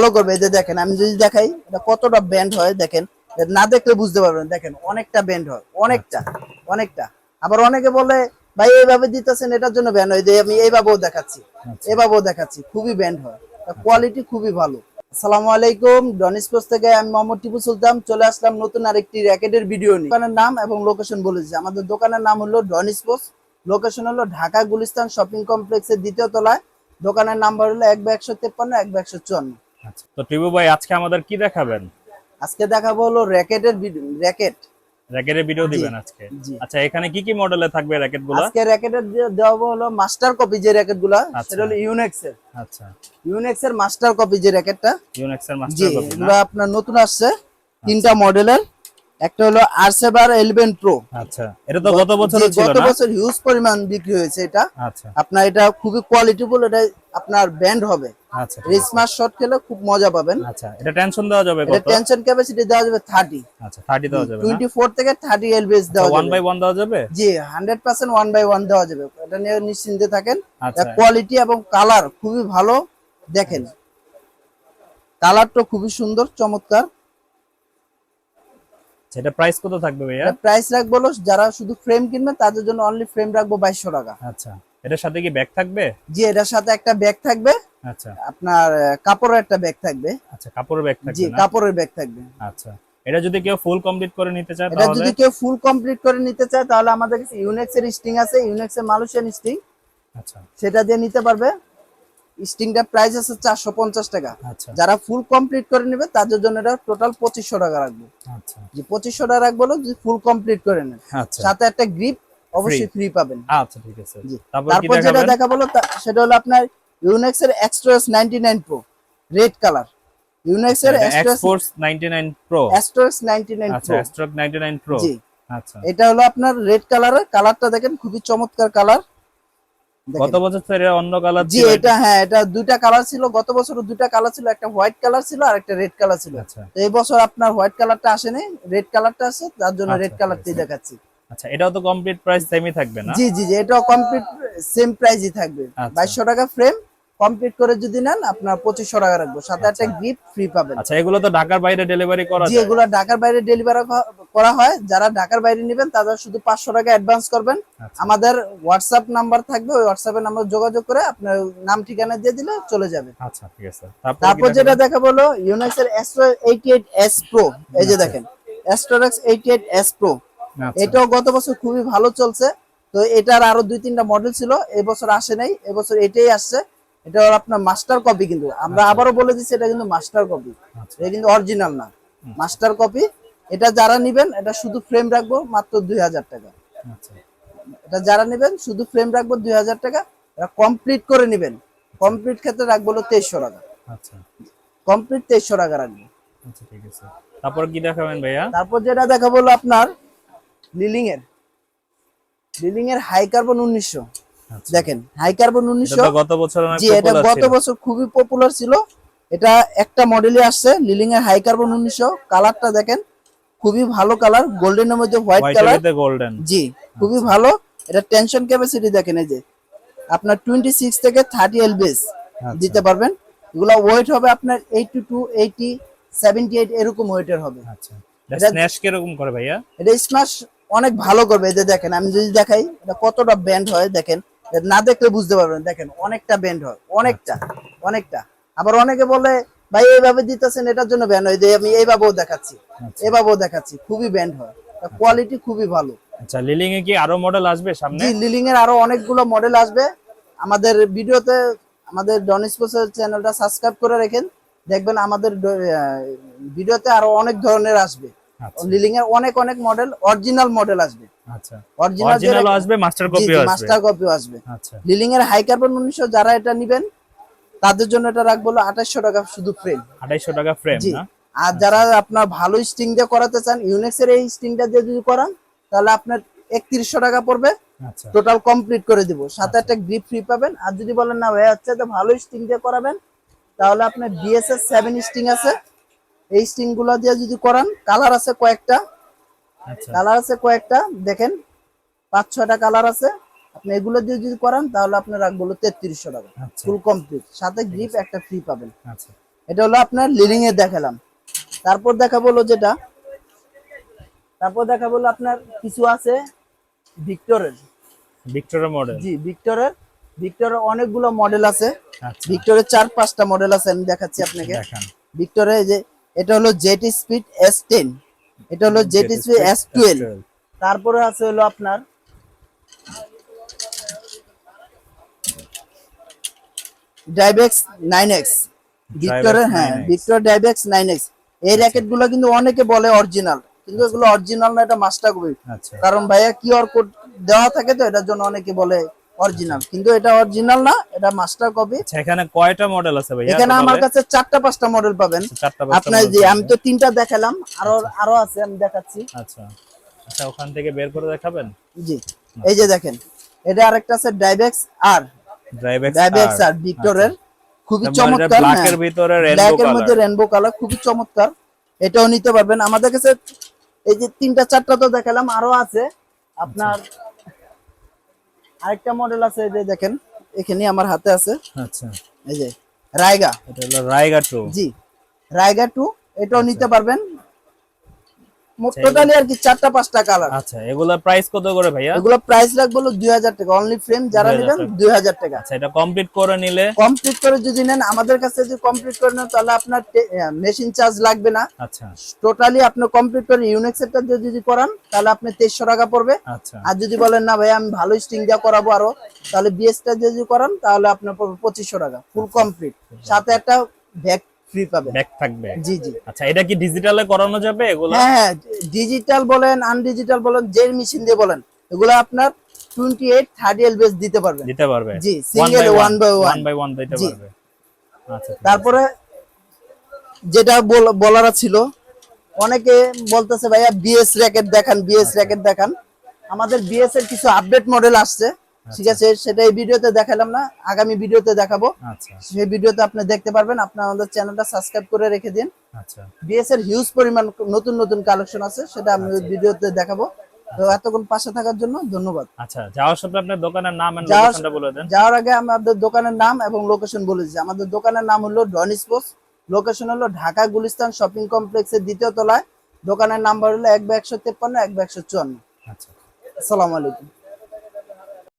ভালো করবে এই যে দেখেন আমি যদি দেখাই এটা কতটা ব্যান্ড হয় দেখেন না দেখলে বুঝতে পারবেন দেখেন অনেকটা ব্যান্ড হয় অনেকটা অনেকটা। আবার অনেকে বলে ভাই এইভাবে দিতেছেন এটার জন্য ব্যান্ড হয়। যে আমি এইভাবেও দেখাচ্ছি আচ্ছা। এভাবেও দেখাচ্ছি খুবই ব্যান্ড হয়। কোয়ালিটি খুবই ভালো। আসসালামু আলাইকুম ডনি স্পোর্টস থেকে আমি মোহাম্মদ টিপু সুলতান চলে আসলাম নতুন আরেকটি র্যাকেটের ভিডিও নিয়ে। দোকানের নাম এবং লোকেশন বলেছি আমাদের দোকানের নাম হলো ডনি স্পোর্টস লোকেশন হলো ঢাকা গুলিস্তান শপিং কমপ্লেক্সের দ্বিতীয় তলায়। দোকানের নাম্বার হলো এক বা একশো তেপ্পান্ন এক বা একশো চুয়ান্ন। তো টিবু ভাই আজকে আমাদের কি দেখাবেন? আজকে দেখাবো হলো র্যাকেটের র্যাকেট। র্যাকেটের ভিডিও দিবেন আজকে? আচ্ছা এখানে কি কি মডেলে থাকবে র্যাকেটগুলো আজকে র্যাকেটের দেওয়া হলো মাস্টার কপি যে র্যাকেটগুলা আচ্ছা। সেটা হলো ইউনেক্স এর আচ্ছা। ইউনেক্স এর মাস্টার কপি যে র্যাকেটটা। ইউনেক্স এর মাস্টার কপি আপনার নতুন আসছে তিনটা মডেলের একটা হলো আরসেবার এলিভেন প্রো আচ্ছা এটা তো গত বছরও ছিল গত বছর হিউজ পরিমাণ বিক্রি হয়েছে এটা। আচ্ছা। আপনার এটা খুবই কোয়ালিটিফুল এটা আপনার ব্যান্ড হবে। আচ্ছা ঠিক শট খেলে খুব মজা পাবেন। আচ্ছা এটা টেনশন দেওয়া যাবে এটা টেনশন ক্যাপাসিটি দেওয়া যাবে থার্টি আচ্ছা 30 দেওয়া যাবে না? টোয়েন্টি ফোর থেকে থার্টি এলবিএস দেওয়া ওয়ান যাবে। বাই ওয়ান দেওয়া যাবে? জি hundred percent one by one দেওয়া যাবে। এটা নিয়ে নিশ্চিন্তে থাকেন। আচ্ছা। কোয়ালিটি এবং কালার খুবই ভালো দেখেন। কালারটা খুবই সুন্দর চমৎকার। সেটা প্রাইস কত থাকবে ভাইয়া? প্রাইস রাখব যারা শুধু ফ্রেম কিনবে তাদের জন্য অনলি ফ্রেম রাখব বাইশশো টাকা। আচ্ছা এটার সাথে কি ব্যাগ থাকবে? জি এটার সাথে একটা ব্যাগ থাকবে। আচ্ছা। আপনার কাপড়ের একটা ব্যাগ থাকবে। আচ্ছা কাপড়ের ব্যাগ জি থাকবে না? কাপড়ের ব্যাগ থাকবে। আচ্ছা এটা যদি কেউ ফুল কমপ্লিট করে নিতে চায় এটা তাহলে? যদি কেউ ফুল কমপ্লিট করে নিতে চায় তাহলে আমাদের কাছে ইউনেক্স এর স্টিং আছে ইউনেক্স এর মালয়েশিয়ান স্টিং আচ্ছা। সেটা দিয়ে নিতে পারবে। স্টিংটার প্রাইস আছে চারশো পঞ্চাশ টাকা। আচ্ছা। যারা ফুল কমপ্লিট করে নেবে তাদের জন্য এটা টোটাল পঁচিশশো টাকা রাখব। আচ্ছা। যে পঁচিশশো টাকা রাখব যদি ফুল কমপ্লিট করে নেন। আচ্ছা। সাথে একটা গ্রিপ অবশ্যই ফ্রি পাবেন। আচ্ছা ঠিক আছে। তারপর যেটা দেখা বলো সেটা হলো আপনার ইউনেক্স এর Astrox ninety nine pro red colour Yonex এর Astrox 99 pro Astrox ninety nine আচ্ছা প্রো স্ট্রোক 99 প্রো জি। আচ্ছা। এটা হলো আপনার রেড কালারের কালারটা দেখেন খুবই চমৎকার কালার গত বছর তো এটা অন্য কালার জি এটা হ্যাঁ এটা দুইটা কালার ছিল। গত বছর দুইটা কালার ছিল একটা হোয়াইট কালার ছিল আর একটা রেড কালার ছিল। আচ্ছা। তো এই বছর আপনার হোয়াইট কালারটা আসেনি রেড কালারটা আছে তার জন্য আচ্ছা, রেড ঠিক কালারটাই দেখাচ্ছি। আচ্ছা এটাও তো কমপ্লিট প্রাইস সেমই থাকবে না? জি জি জি এটাও কমপ্লিট সেম প্রাইসই থাকবে। আচ্ছা। বাইশশো টাকা ফ্রেম কমপ্লিট করে যদি নেন আপনার পঁচিশশো টাকা রাখব। সাথে একটা গিফট ফ্রি পাবেন। আচ্ছা এগুলো তো ঢাকার বাইরে ডেলিভারি করা জি এগুলো ঢাকার বাইরে ডেলিভারি করা হয় যারা ঢাকার বাইরে নেবেন তাদের শুধু পাঁচশো টাকা অ্যাডভান্স করবেন। আচ্ছা, আমাদের হোয়াটসঅ্যাপ নাম্বার থাকবে ওই হোয়াটসঅ্যাপের নাম্বার যোগাযোগ করে আপনার নাম ঠিকানা দিয়ে দিলে চলে যাবে। আচ্ছা ঠিক আছে। তারপর যেটা দেখা বলো ইউনেক্স এর Astro eighty eight S pro এই যে আচ্ছা। দেখেন Astrox eighty eight S pro আচ্ছা, এটাও গত বছর খুবই ভালো চলছে। তো এটার আরও দুই তিনটা মডেল ছিল এবছর আসে নাই এবছর এটাই আসছে। এটা আপনার মাস্টার কপি কিন্তু। আমরা আবারও বলে দিচ্ছি এটা কিন্তু মাস্টার কপি আচ্ছা, এটা কিন্তু অরিজিনাল না। মাস্টার কপি এটা যারা নিবেন এটা শুধু ফ্রেম রাখব মাত্র দুই হাজার টাকা। আচ্ছা, এটা যারা নেবেন শুধু ফ্রেম রাখব দুই হাজার টাকা। এটা কমপ্লিট করে নেবেন। কমপ্লিট ক্ষেত্রে রাখব হলো তেইশশো টাকা। আচ্ছা। কমপ্লিট তেইশশো টাকা রাখব। আচ্ছা তারপর কি দেখাবেন ভাইয়া? তারপর যেটা দেখা বলো আপনার লিলিং এর। লিলিং এর হাই কার্বন উনিশশো। আচ্ছা। দেখেন হাই কার্বন উনিশশো গত বছর জি এটা গত বছর খুবই পপুলার ছিল। এটা একটা মডেলে আসছে লিলিং এর হাই কার্বন উনিশশো। কালারটা দেখেন খুবই ভালো কালার গোল্ডেনের মধ্যে হোয়াইট কালার গোল্ডেন জি খুবই ভালো। এটা টেনশন ক্যাপাসিটি দেখেন এই যে। আপনার টোয়েন্টি সিক্স থেকে থার্টি এলবিএস আচ্ছা। দিতে পারবেন। এগুলো ওয়েট হবে আপনার eighty two eighty seventy eight এরকম ওয়েটের হবে। আচ্ছা। এটা- স্ন্যাশ কীরকম করে ভাইয়া? এটা স্মাশ অনেক ভালো করবে। দেখেন আমি যদি দেখাই এটা কতটা ব্যান্ড হয় দেখেন। না দেখলে বুঝতে পারবেন দেখেন অনেকটা ব্যান্ড হয় অনেকটা অনেকটা। আবার অনেকে বলে ভাই এইভাবে দিতেছেন এটার জন্য ব্যান্ড হয়। আমি এইভাবেও দেখাচ্ছি আচ্ছা। এভাবেও দেখাচ্ছি খুবই ব্যান্ড হয়। কোয়ালিটি খুবই ভালো। আচ্ছা লিলিং এ কি আরও মডেল আসবে সামনে? জি লিলিং এর আরও অনেকগুলো মডেল আসবে। আমাদের ভিডিওতে আমাদের ডন স্পোর্টস চ্যানেলটা সাবস্ক্রাইব করে রাখেন। দেখবেন আমাদের ভিডিওতে আরও অনেক ধরনের আসবে। আচ্ছা। লিলিং এর অনেক অনেক মডেল অরিজিনাল মডেল আসবে। আচ্ছা। অরিজিনাল অরিজিনাল আসবে মাস্টার কপিও আসবে। মাস্টার কপিও আসবে। আচ্ছা। লিলিং এর হাই কার্বন উনিশশো যারা এটা নিবেন তাদের জন্য এটা রাখব টাকা শুধু ফ্রেম 2800 টাকা ফ্রেম না? আর যারা আপনার ভালো স্টিং দিয়ে করাতে চান ইউনেক্স এর এই স্টিংটা দিয়ে যদি করান তাহলে আপনার একত্রিশশো টাকা পড়বে। আচ্ছা। টোটাল কমপ্লিট করে দিব। সাথে একটা গ্রিপ ফ্রি পাবেন। আর যদি বলেন না ভাই হচ্ছে তো ভালো স্টিং দিয়ে করাবেন তাহলে আপনার ডিএসএস সেভেন স্টিং আছে। এই স্টিংগুলো দিয়ে যদি করান কালার আছে কয়েকটা। আচ্ছা কালার আছে কয়েকটা দেখেন পাঁচ ছয়টা কালার আছে। আপনি এগুলো দিয়ে যদি করান তাহলে আপনার রাখব তেত্রিশশো টাকা। আচ্ছা। ফুল কমপ্লিট সাথে গ্রিপ একটা ফ্রি পাবেন। আচ্ছা। এটা হলো আপনার লিলিং এ দেখালাম। তারপর দেখাবো হলো যেটা। তারপর দেখাবো হলো আপনার কিছু আছে ভিক্টরের ভিক্টোরিয়া মডেল জি ভিক্টরের ভিক্টরের অনেকগুলো মডেল আছে। আচ্ছা। ভিক্টরের চার পাঁচটা মডেল আছে আমি দেখাচ্ছি আপনাকে। ভিক্টরের এই যে এটা হলো জেট স্পিড এস টেন এটা হলো স্পিড এস টুয়েলভ তারপরে আছে হলো আপনার ডাইবেক্স নাইন এক্স ভিক্টরের হ্যাঁ 9X Victor DriveX nine X এই র্যাকেটগুলো কিন্তু অনেকে বলে অরিজিনাল কিন্তু এগুলো অরিজিনাল না এটা মাস্টার কপি আচ্ছা। কারণ ভাইয়া কিউআর কোড দেওয়া থাকে তো এটার জন্য অনেকে বলে অরিজিনাল। কিন্তু এটা অরিজিনাল না এটা মাস্টার কপি আচ্ছা এখানে কয়টা মডেল আছে ভাইয়া? এখানে আমার কাছে চারটা পাঁচটা মডেল পাবেন। আপনার যে আমি তো তিনটা দেখালাম আরও আরও আছে আমি দেখাচ্ছি। আচ্ছা। আচ্ছা ওখান থেকে বের করে দেখাবেন? জি। এই যে দেখেন এটা আরেকটা আছে ডাইবেক্স আর ড্রাইভ এক্স ডাইবেক্স আর ভিক্টরের খুবই চমৎকার ব্ল্যাক এর ভিতরে রেনবো এর মধ্যে কালার রেনবো কালার খুবই চমৎকার। এটাও নিতে পারবেন। আমাদের কাছে এই যে তিনটা চারটা তো দেখালাম আরও আছে। আপনার আরেকটা মডেল আছে এই যে দেখেন এখানে আমার হাতে আছে। আচ্ছা। এই যে রায়গা এটা হলো রাইগা টু জি রায়গা টু এটাও নিতে পারবেন। আচ্ছা, টোটালি আর কি চারটা পাঁচটা কালার আচ্ছা এগুলা প্রাইস কত করে ভাইয়া? এগুলো প্রাইস রাখব হলো দুই হাজার টাকা। অনলি ফ্রেম যারা নেবেন টাকা। দুই হাজার টাকা। আচ্ছা এটা কমপ্লিট করে নিলে? কমপ্লিট করে যদি নেন আমাদের কাছে যদি কমপ্লিট করে নেন তাহলে আপনার মেশিন চার্জ লাগবে না। আচ্ছা। টোটালি আপনি কমপ্লিট করে যদি করান তাহলে আপনি তেইশশো টাকা পড়বে। আচ্ছা। আর যদি বলেন না ভাই আমি ভালো স্টিং দিয়ে করাবো আরও তাহলে বিএসটা যদি করান তাহলে আপনার পড়বে পঁচিশশো টাকা ফুল কমপ্লিট সাথে একটা ব্যাগ ফ্রি পাবেন ব্যাক থাকবে। জি জি। আচ্ছা এটা কি ডিজিটালে করানো যাবে এগুলো? হ্যাঁ হ্যাঁ ডিজিটাল বলেন আনডিজিটাল বলেন যে মেশিন দিয়ে বলেন এগুলো আপনার টোয়েন্টি এইট থার্টি এলবিএস দিতে পারবেন। দিতে পারবে। জি, one by one। One by one দিতে পারবে। আচ্ছা তারপরে যেটা বলার ছিল অনেকে বলতেছে ভাইয়া বিএস র্যাকেট দেখান বিএস র্যাকেট দেখান। আমাদের বিএস এর কিছু আপডেট মডেল আসছে। ঠিক আছে সেটা এই ভিডিওতে দেখালাম না আগামী ভিডিওতে দেখাবো। আচ্ছা। সেই ভিডিওতে আপনি দেখতে পারবেন আপনি আমাদের চ্যানেলটা সাবস্ক্রাইব করে রেখে দিন। আচ্ছা। বিএস এর হিউজ পরিমাণ নতুন নতুন কালেকশন আছে সেটা আমি ভিডিওতে দেখাবো। তো এতক্ষণ পাশে থাকার জন্য ধন্যবাদ। আচ্ছা যাওয়ার সময় আপনার দোকানের নাম এন্ড লোকেশনটা বলে দেন। যাওয়ার আগে আমাদের দোকানের নাম এবং লোকেশন বলে দিচ্ছি। আমাদের দোকানের নাম হলো ডন স্পোর্টস লোকেশন হলো ঢাকা গুলিস্তান শপিং কমপ্লেক্সের দ্বিতীয় তলায়। দোকানের নাম্বার হলো এক বা একশো তেপ্পান্ন এক বা একশো চুয়ান্ন। আচ্ছা। আসসালামু আলাইকুম।